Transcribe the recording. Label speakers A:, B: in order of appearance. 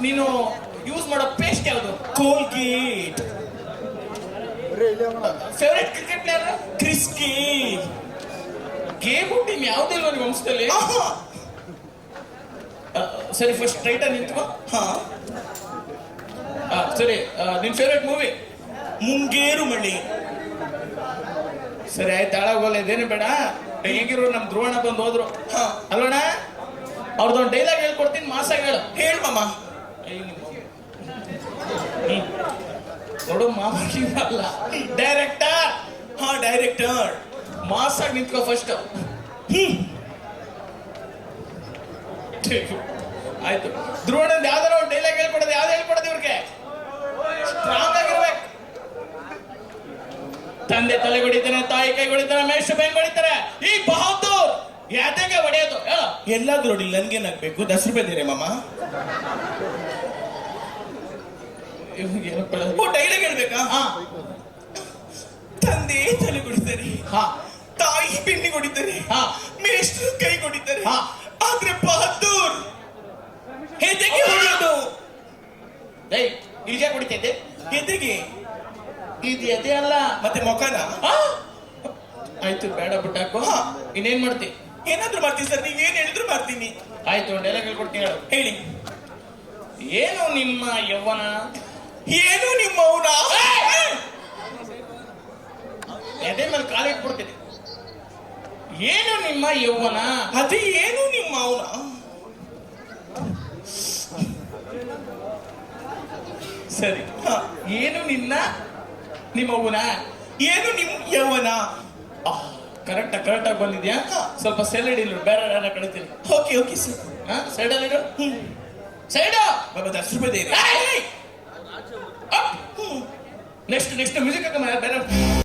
A: ನೀನು ಯೂಸ್ ಮಾಡೋ ಪೇಸ್ಟ್ ಯಾವುದು?
B: ಕೋಲ್ಗೇಟ್
A: ಫೇವರೇಟ್ ಕ್ರಿಕೆಟ್ ಪ್ಲೇಯರ್
B: ಕ್ರಿಸ್ಕಿ
A: ಗೇಮ್ ಟೀಮ್ ಯಾವ್ದಿಲ್ವಾ ನಿಮ್ಮ ವಂಶದಲ್ಲಿ ಸರಿ ಫಸ್ಟ್ ಸ್ಟ್ರೈಟ್ ನಿಂತ್ಕೋ.
B: ಹಾ.
A: ಆ, ಸರಿ ನಿನ್ ಫೇವರೇಟ್ ಮೂವಿ
B: ಮುಂಗೇರು ಮಳಿ
A: ಸರಿ ಆಯ್ತು ಹಾಳಾಗೋಲ್ಲ ಇದೇನು ಬೇಡ. ಹೇಗಿರೋ ನಮ್ ಧ್ರುವಣ ಬಂದು ಹೋದ್ರು.
B: ಹಾ.
A: ಅಲ್ವಣ ಅವ್ರದ್ದೊಂದು ಡೈಲಾಗ್ ಹೇಳ್ಕೊಡ್ತೀನಿ ಮಾಸಾಗ ಹೇಳು.
B: ಹೇಳ್
A: ನೋಡು ಡೈರೆಕ್ಟರ್
B: ಹಾ ಡೈರೆಕ್ಟರ್
A: ಮಾಸಾಗಿ ನಿಂತ್ಕೋ ಫಸ್ಟ್ ಆಯ್ತು. ಧ್ರುವಣದ ಯಾವ್ದಾರ ಡೈಲಾಗ್ ಹೇಳ್ಕೊಡೋದು, ಯಾವ್ದು ಹೇಳ್ಕೊಡೋದು ಇವ್ರಿಗೆ? ಸ್ಟ್ರಾಂಗ್ ಆಗಿರ್ಬೇಕು. ತಂದೆ ತಲೆ ಹೊಡಿತಾನೆ ತಾಯಿ ಕೈ ಹೊಡಿತಾನೆ ಮೇಷ ಬೆಂಗ್ ಹೊಡಿತಾರೆ ಈ ಬಹದ್ದೂರ್ ಯಾತೆಗೆ ಹೊಡೆಯೋದು?
B: ಎಲ್ಲಾದ್ರೂ ನೋಡಿ ನನ್ಗೇನಾಗ್ಬೇಕು? ದಸ್ ರೂಪಾಯಿ ದೇರೆ ಮಾಮ ಡೈಲಾಗ್ ಹೇಳ್ಬೇಕಾ?
A: ಹಾ.
B: ತಂದೆ ತಲೆ ಕೊಡಿದ್ದಾರೆ.
A: ಹಾ.
B: ತಾಯಿ ಬೆನ್ನಿ ಕೊಡಿದ್ದಾರೆ.
A: ಹಾ.
B: ಮೇಷ್ಟ್ರು ಕೈ ಕೊಡಿದ್ದಾರೆ.
A: ಹಾ.
B: ಆದ್ರೆ ಬಹದ್ದೂರ್ ಹೆದೆಗೆ ಹೊಡೆಯೋದು.
A: ಇಲ್ಗೆ ಕುಡಿತೈತೆ
B: ಎದೆಗೆ?
A: ಇದು ಎದೆ ಅಲ್ಲ.
B: ಮತ್ತೆ ಮೊಕನ?
A: ಆಯ್ತು ಬೇಡ ಬಿಟ್ಟಾಕು. ಇನ್ನೇನ್ ಮಾಡ್ತಿ?
B: ಏನಾದ್ರೂ ಮಾಡ್ತೀನಿ ಸರ್ ನೀವ್ ಏನ್ ಹೇಳಿದ್ರು ಮಾಡ್ತೀನಿ.
A: ಆಯ್ತು ಡೈಲಾಗ್ ಹೇಳ್ಕೊಡ್ತೀನಿ ಹೇಳು.
B: ಹೇಳಿ.
A: ಏನು ನಿಮ್ಮ ಯೌವನ
B: ಏನು ನಿಮ್ಮ ಅವನ
A: ಎದೆ ಮೇಲೆ ಕಾಲಿಟ್ಬಿಡ್ತೀನಿ ಏನು ನಿಮ್ಮ ಯೌವನ
B: ಅದೇ ಏನು ನಿಮ್ಮ ಅವನ
A: ಸರಿ. ಏನು ನಿನ್ನ? ನಿಮ್ಮ ಅವನ
B: ಏನು ನಿಮ್ ಯೌವನ
A: ಕರೆಕ್ಟ್ ಕರೆಕ್ಟ್ ಆಗಿ ಬಂದಿದ್ಯಾ?
B: ಹಾ.
A: ಸ್ವಲ್ಪ ಸೆಲೆಡ್ ಇಲ್ಲ ಬೇರೆ ಯಾರ ಕಳಿತೀನಿ.
B: ಓಕೆ ಓಕೆ ಸರ್
A: ಸೈಡಲ್ಲಿ ಇಡು ಸೈಡ್
B: ಬಾಬಾ ದಸ್ ರೂಪಾಯಿ ಇದೆ
A: ನೆಕ್ಸ್ಟ್ ನೆಕ್ಸ್ಟ್ ಮ್ಯೂಸಿಕ್ ಬೇರೆ?